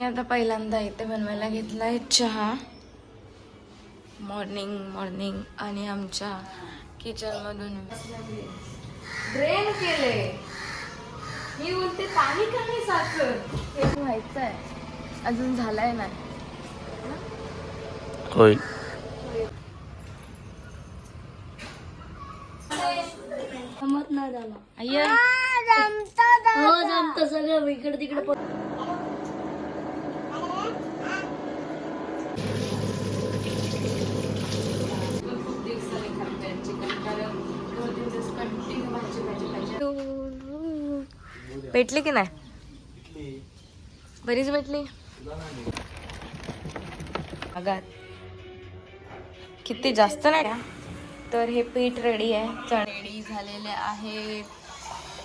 मी आता पहिल्यांदा इथे बनवायला घेतला आहे चहा. मॉर्निंग मॉर्निंग आणि आमच्या किचनमधून ड्रेन केले. मी बोलते पाणी का नाही साखर हे व्हायचं आहे अजून झालाय नाही. होईल जमत नाही झाला हो जमत सगळं इकडे तिकडे पड- खूप दिवसाने खाते चिकन कारण दोन तीन दिवस कंटिन्यू भाजी भाजी भेटली की नाही? बरीच भेटली. अगात किती जास्त नाही का? तर हे पीठ रेडी आहे. चणे रेडी झालेले आहेत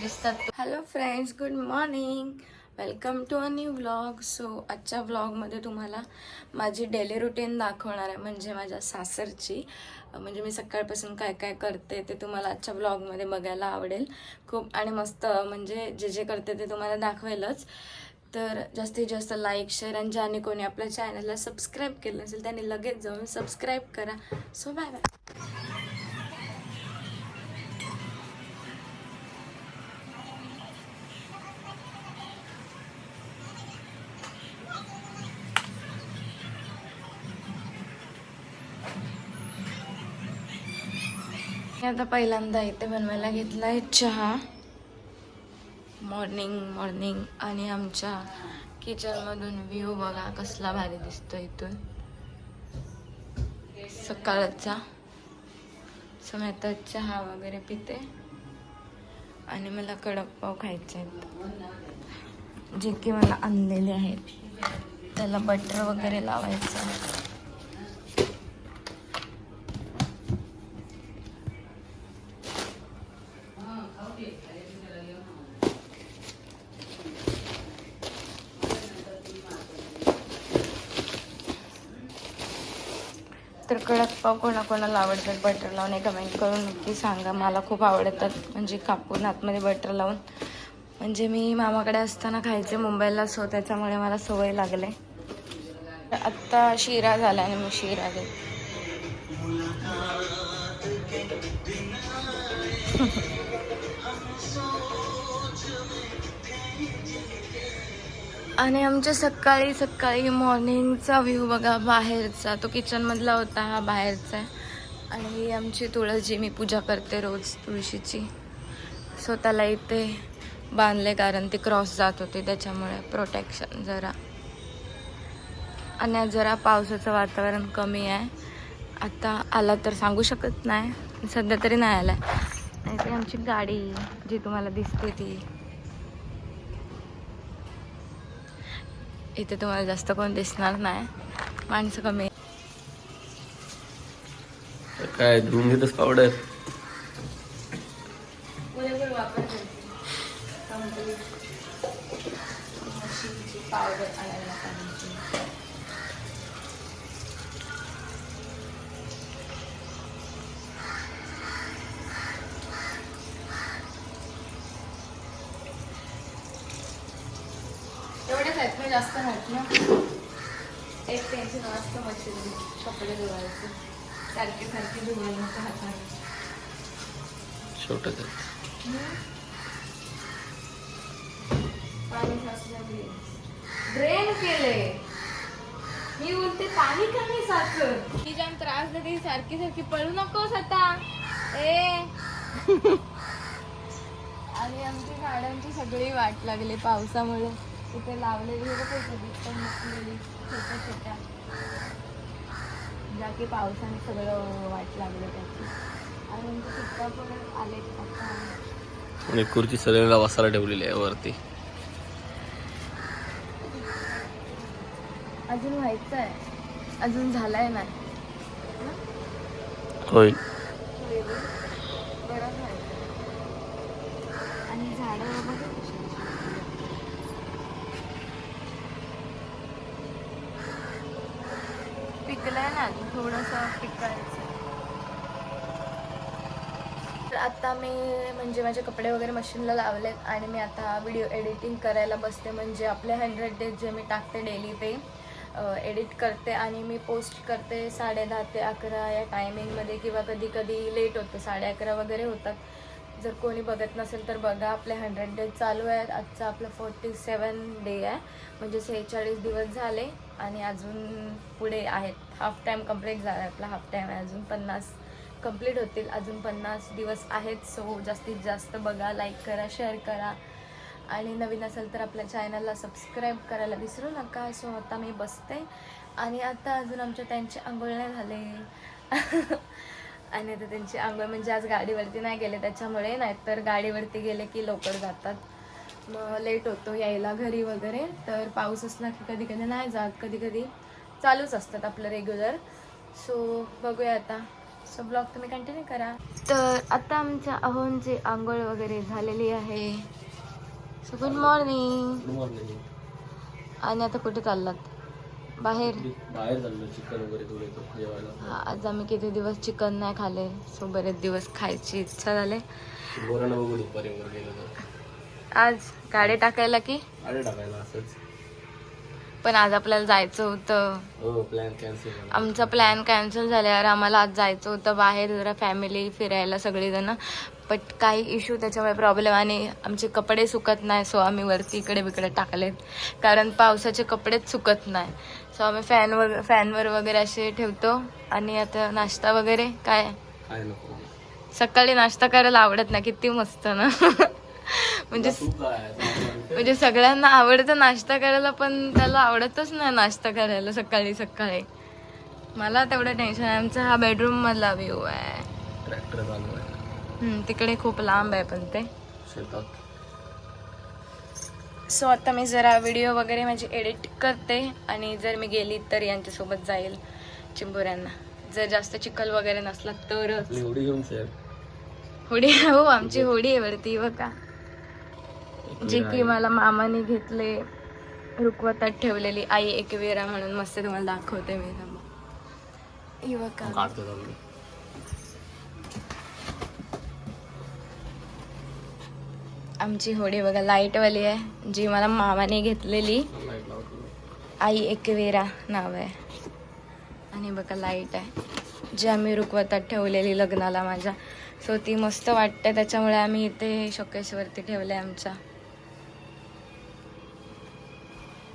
दिसतात. Hello friends good morning welcome to a new vlog so आजच्या व्लॉगमध्ये तुम्हाला माझी डेली रुटीन दाखवणार आहे. म्हणजे माझ्या सासरची. म्हणजे मी सकाळपासून काय काय करते ते तुम्हाला आजच्या व्लॉगमध्ये बघायला आवडेल. खूप आणि मस्त म्हणजे जे जे करते ते तुम्हाला दाखवेलच. तर जास्तीत जास्त लाईक शेअर आणि ज्याने कोणी आपल्या चॅनलला सबस्क्राईब केलं नसेल त्यांनी लगेच जाऊन सबस्क्राईब करा. सो बाय बाय मी आता पहिल्यांदा इथे बनवायला घेतला आहे चहा. मॉर्निंग मॉर्निंग आणि आमच्या किचनमधून व्ह्यू बघा कसला भारी दिसतो इथून. सकाळचा. सो मी आता चहा वगैरे पिते. आणि मला कडक पाव खायचे आहेत. जे की मला आणलेले आहेत. त्याला बटर वगैरे लावायचं आहे. कोणाकोणाला आवडतात बटर लावून हे कमेंट करून नक्की सांगा. मला खूप आवडतात म्हणजे कापून आतमध्ये बटर लावून. म्हणजे मी मामाकडे असताना खायचे मुंबईला सो त्याच्यामुळे मला सवय लागले. आत्ता शिरा झाला आणि मी शिरा घेते. आणि आमच्या सकाळी सकाळी मॉर्निंगचा व्ह्यू बघा बाहेरचा. तो किचनमधला होता हा बाहेरचा आहे. आणि ही आमची तुळशी मी पूजा करते रोज तुळशीची. स्वतःला इथे बांधले कारण ते क्रॉस जात होते त्याच्यामुळे प्रोटेक्शन जरा. आणि जरा पावसाचं वातावरण कमी आहे. आता आला तर सांगू शकत नाही सध्या तरी नाही आला आणि ती आमची गाडी जी तुम्हाला दिसते ती. इथे तुम्हाला जास्त कोण दिसणार नाही. माणसं कमी. काय धुवून घेतच पावडर? पावडर मी जास्त नाहीत ना. एक टेन्शन असतं मशीन कपडे धुवायचे. सारखे सारखे धुवायला नको हाताने. छोटच पाणी साचलं ड्रेन केले. मी बोलते पाणी का नाही ती जाम त्रास देते. सारखी सारखी पळू नकोस आता. ए. आणि आमची गाड्यांची सगळी वाट लागली पावसामुळे. इथे लावलेली दिसतं नसलेली छोट्या छोट्या. ज्या की पावसाने सगळं वाट लागलं त्याची. आणि आमचे सीताफळ आले आणि खुर्ची सगळ्यांना वासाला ठेवलेली आहे वरती. अजून व्हायचं आहे अजून झालाय नाही व्हायचं आणि झाडं बघा पिकलंय ना अजून थोडंसं पिकायचं आता मी म्हणजे माझे कपडे वगैरे मशीनला लावलेत आणि मी आता व्हिडिओ एडिटिंग करायला बसते. म्हणजे आपले हंड्रेड डेज जे मी टाकते डेली ते एडिट करते आणि मी पोस्ट करते साडे दहा ते अकरा या टायमिंगमध्ये किंवा कधी कधी लेट होतं. साडे अकरा वगैरे होतात. जर कोणी बघत नसेल तर बघा आपले हंड्रेड डेज चालू आहेत. आजचा आपलं फोर्टी सेवन डे आहे. म्हणजे सेहेचाळीस दिवस झाले आणि अजून पुढे आहेत. हाफ टाईम कंप्लीट झाला आहे आपला हाफ टाईम आहे अजून पन्नास कंप्लीट होतील. अजून पन्नास दिवस आहेत सो जास्तीत जास्त बघा लाईक करा शेअर करा. आणि नवीन असेल तर आपल्या चॅनलला सबस्क्राईब करायला विसरू नका. सो आता मी बसते. आणि आता अजून आमच्या त्यांची आंघोळ नाही झाले. आणि आता त्यांची आंघोळ म्हणजे आज गाडीवरती नाही गेले त्याच्यामुळे नाहीतर गाडीवरती गेले की लवकर जातात. मग लेट होतो यायला घरी वगैरे. तर पाऊस असला की कधी कधी नाही जात कधी कधी चालूच असतात आपलं रेग्युलर सो बघूया आता. सो ब्लॉग तुम्ही कंटिन्यू करा. तर आता आमच्या अहोंची आंघोळ वगैरे झालेली आहे. सो गुड मॉर्निंग आणि आता कुठे चाललात? बाहेर? बाहेर चाललो चिकन वगैरे थोडे जेवायला. हा, आज आम्ही किती दिवस चिकन नाही खाले. सो बरेच दिवस खायची इच्छा झाले. आज गाडी टाकायला की? आडे टाकायला असंच. पण आज आपल्याला जायचं होतं. हो प्लॅन कॅन्सल झाला. आमचा प्लॅन कॅन्सल झाल्यावर आम्हाला आज जायचं होतं बाहेर जरा फॅमिली फिरायला सगळेजण. बट काही इश्यू त्याच्यामुळे प्रॉब्लेम आणि आमचे कपडे सुकत नाही सो आम्ही वरती इकडे बिकडे टाकलेत. कारण पावसाचे कपडेच सुकत नाही. सो आम्ही फॅन वग फॅनवर वगैरे असे ठेवतो. आणि आता नाश्ता वगैरे काय? सकाळी नाश्ता करायला आवडत नाही. किती मस्त ना. म्हणजे म्हणजे सगळ्यांना आवडतं नाश्ता करायला पण त्याला आवडतच नाही नाश्ता करायला सकाळी सकाळी. मला तेवढं टेन्शन आहे. आमचा हा बेडरूम मधला व्ह्यू आहे. तिकडे खूप लांब आहे पण ते. सो आता मी जरा व्हिडिओ वगैरे माझी एडिट करते आणि जर मी गेली तर यांच्यासोबत जाईल चिंबोऱ्यांना. जर जास्त चिखल वगैरे नसला तरच. होडी हो आमची होडी आहे वरती बघा. जी की मला मामाने घेतले रुकवतात ठेवलेली. आई एकवेरा म्हणून मस्त तुम्हाला दाखवते मी. थांबा. चालू आमची होडी बघा लाईटवाली आहे. जी मला मामाने घेतलेली. आई एकवेरा नाव आहे. आणि बघा लाइट आहे. जी आम्ही रुकवतात ठेवलेली लग्नाला माझ्या. सो ती मस्त वाटते. त्याच्यामुळे आम्ही इथे शोकेशवरती ठेवले आमच्या.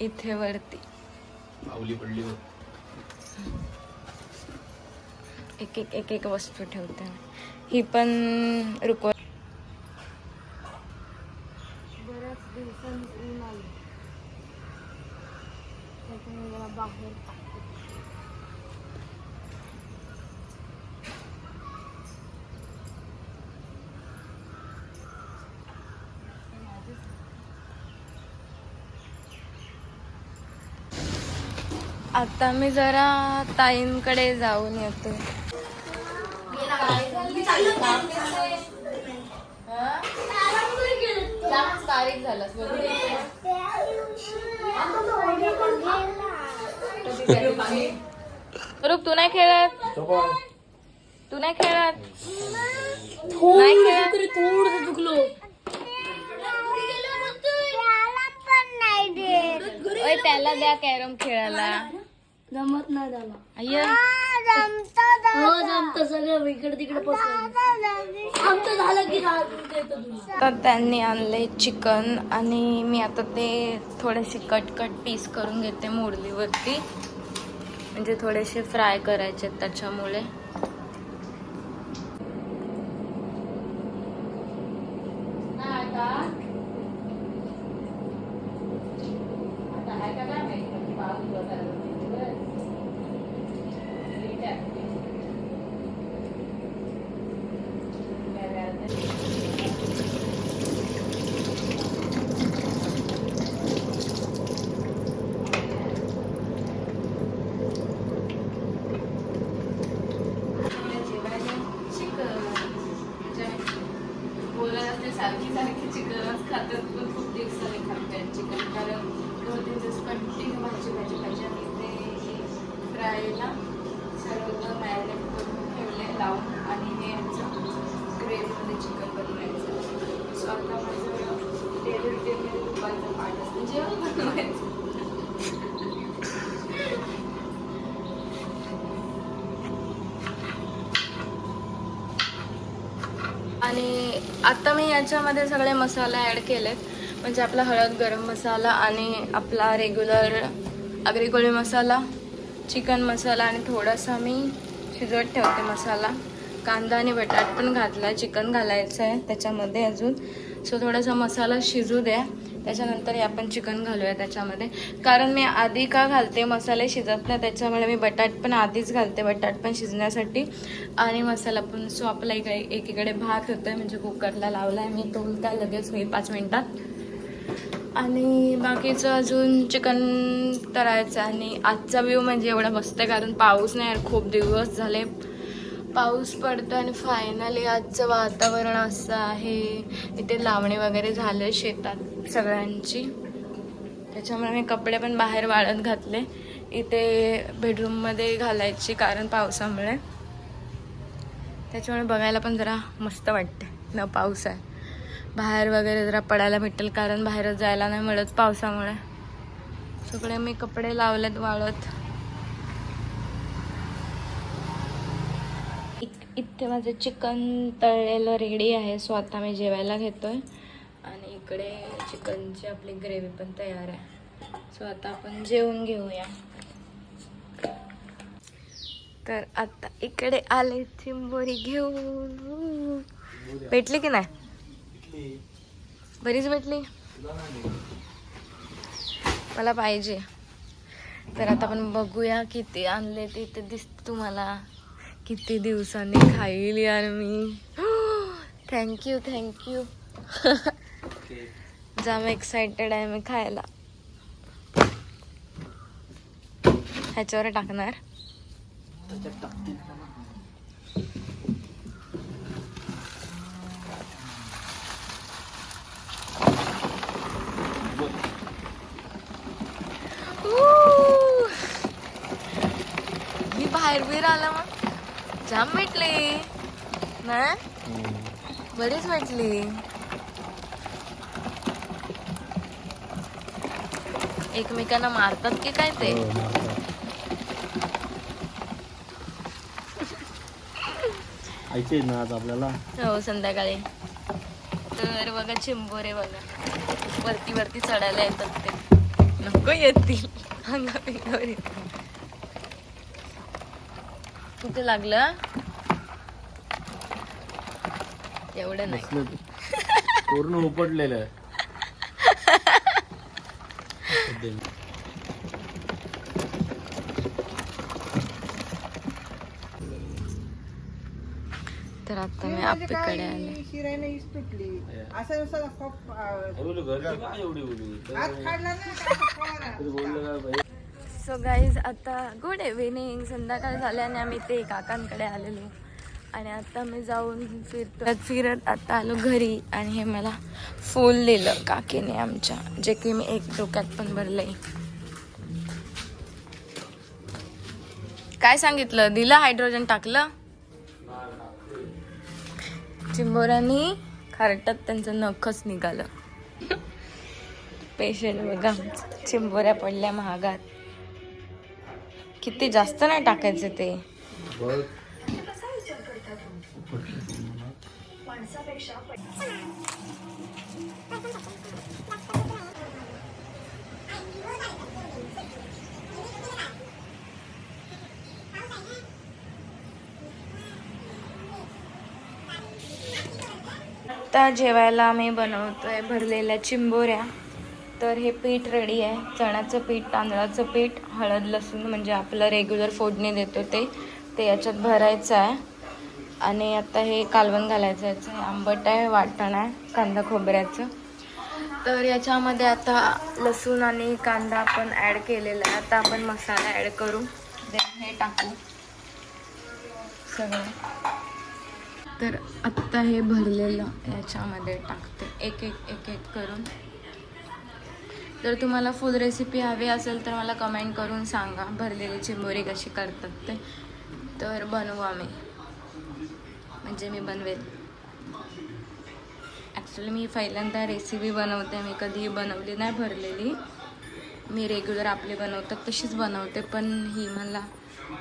इथे वरती. पडली बघ. एक एक एक एक वस्तू ठेवते ही पण रुकवत बऱ्याच दिवसांनी बाहेर आता मी जरा ताईंकडे जाऊन येते. बारीक झालास रूप तू नाही खेळत? तू नाही खेळत? नाही खेळत? थोडस चुकलो त्याला द्या कॅरम खेळायला. जमत नाही झाला अय्य हो जमत सगळं. इकडे तिकडे पसरलं आमचं झालं की तर त्यांनी आणले चिकन आणि मी आता ते थोडेसे कट कट पीस करून घेते मोडलीवरती म्हणजे थोडेसे फ्राय करायचे त्याच्यामुळे बोलत असते सारखी सारखी चिकनच खातात पण खूप दिवसाने खातात चिकन कारण दोन तीन दिवस कंटिन्यू भाजी भाजी भाजी आणि ते फ्रायला सर्व मॅरिनेट करून ठेवले लावून आणि हे यांचं ग्रेव्हीमध्ये पाठ असतं जेवण बनवायचं आणि आता मी याच्यामध्ये सगळे मसाला ॲड केलेत. म्हणजे आपला हळद गरम मसाला आणि आपला रेग्युलर अग्रिकोळी मसाला चिकन मसाला आणि थोडासा मी शिजवत ठेवते मसाला. कांदा आणि बटाट पण घातला चिकन घालायचं आहे त्याच्यामध्ये अजून. सो थोडासा मसाला शिजू द्या. त्याच्यानंतर हे आपण चिकन घालूया त्याच्यामध्ये. कारण मी आधी का घालते मसाले शिजत नाही त्याच्यामुळे मी बटाट पण आधीच घालते बटाट पण शिजण्यासाठी. आणि मसाला पण सो आपला इकडे एकीकडे भात होतोय म्हणजे कुकरला लावला आहे मी तो काय लगेच होईल पाच मिनिटात. आणि बाकीचं अजून चिकन करायचं आणि आजचा व्ह्यू म्हणजे एवढा मस्त आहे कारण पाऊस नाही यार खूप दिवस झाले. पाऊस पडतो आणि फायनली आजचं वातावरण असं आहे. इथे लावणी वगैरे झाले शेतात सगळ्यांची. त्याच्यामुळे मी कपडे पण बाहेर वाळत घातले. इथे बेडरूममध्ये घालायची कारण पावसामुळे. त्याच्यामुळे बघायला पण जरा मस्त वाटते न पाऊस आहे. बाहेर वगैरे जरा पडायला भेटेल कारण बाहेरच जायला नाही मिळत पावसामुळे. सगळे मी कपडे लावलेत वाळत. इथे माझं चिकन तळलेलं रेडी आहे. सो आता मी जेवायला घेतोय. आणि इकडे चिकनची आपली ग्रेव्ही पण तयार आहे. सो आता आपण जेवून घेऊया. तर आता इकडे आले चिंबोरी घेऊन. भेटली की नाही? बरीच भेटली. मला पाहिजे. तर आता आपण बघूया किती आणले ते इथे दिसत तुम्हाला. किती दिवसांनी खाईल यार मी. थँक्यू थँक्यू जाम एक्साइटेड आहे मी खायला. ह्याच्यावर टाकणार. बाहेर बिर आला मग. जाम भेटले. ना? बरीच भेटली. एकमेकांना मारतात की काय ते? आयचे ना आज आपल्याला. हो संध्याकाळी. तर बघा चिंबोरे बघा. वरती वरती चढायला येतात ते. नको येतील. अंगावर येतील. कुठे लागलं? एवढं नाही. पूर्ण उपटलेलं. तर आता मी आप्पीकडे आले. शिरायला हीच तुटली. असं असं एवढी. बोललं सो गाईज आता गुड इव्हिनिंग संध्याकाळ झाल्याने आम्ही ते काकांकडे आलेलो. आणि आता मी जाऊन फिरतो. फिरत आता आलो घरी आणि हे मला फूल दिलं काकीने आमच्या जे की मी एक डोक्यात पण भरले काय सांगितलं? दिलं हायड्रोजन टाकलं? चिंबोरांनी खारटत त्यांचं नखच निघालं. पेशंट बघा चिंबोऱ्या पडल्या महागात. किती जास्त नाही टाकायचं ते? आता जेवायला मी बनवतोय भरलेल्या चिंबोऱ्या. तर हे पीठ रेडी आहे. चण्याचं पीठ तांदळाचं पीठ हळद लसूण म्हणजे आपलं रेग्युलर फोडणी देतो ते. ते याच्यात भरायचं आहे. आणि आता हे कालवण घालायचं याचं हे आंबट आहे वाटण आहे कांदा खोबऱ्याचं. तर याच्यामध्ये आता लसूण आणि कांदा आपण ॲड केलेला आहे. आता आपण मसाला ॲड करू. देन हे टाकू. सगळं. तर आत्ता हे भरलेलं याच्यामध्ये टाकते. एक एक एक एक करून. जर तुम्हाला फुल रेसिपी हवी असेल तर मला कमेंट करून सांगा. भरलेली चिंबोरी कशी करतात ते. तर बनवू आम्ही. म्हणजे मी बनवेल. ॲक्च्युली मी पहिल्यांदा रेसिपी बनवते. मी कधी बनवली नाही भरलेली. मी रेग्युलर आपली बनवतात तशीच बनवते. पण ही मला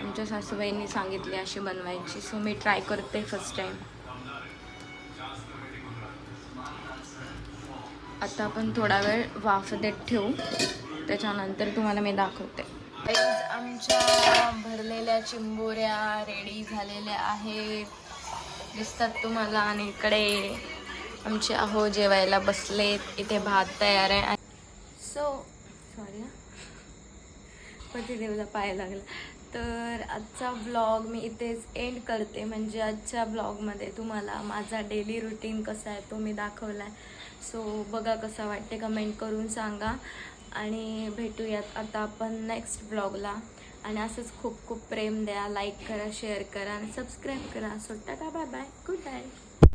आमच्या सासूबाईंनी सांगितली अशी बनवायची. सो मी ट्राय करते फर्स्ट टाईम आता आपण थोडा वेळ वाफ देत ठेवू. त्याच्यानंतर तुम्हाला मी दाखवते. आमच्या भरलेल्या चिंबोऱ्या रेडी झालेल्या आहेत. दिसतात तुम्हाला आणि इकडे आमचे अहो जेवायला बसलेत. इथे भात तयार आहे. सो सॉरी पतिदेवला पाय लागला. तर आजचा ब्लॉग मी इथेच एंड करते. म्हणजे आजच्या ब्लॉगमध्ये तुम्हाला माझा डेली रुटीन कसा आहे तो मी दाखवला आहे सो बघा कसा वाटते कमेंट करून सांगा. आणि भेटूयात आता आपण नेक्स्ट ब्लॉगला आणि असंच खूप खूप प्रेम द्या लाईक करा शेअर करा आणि सबस्क्राईब करा. So tata bye bye goodbye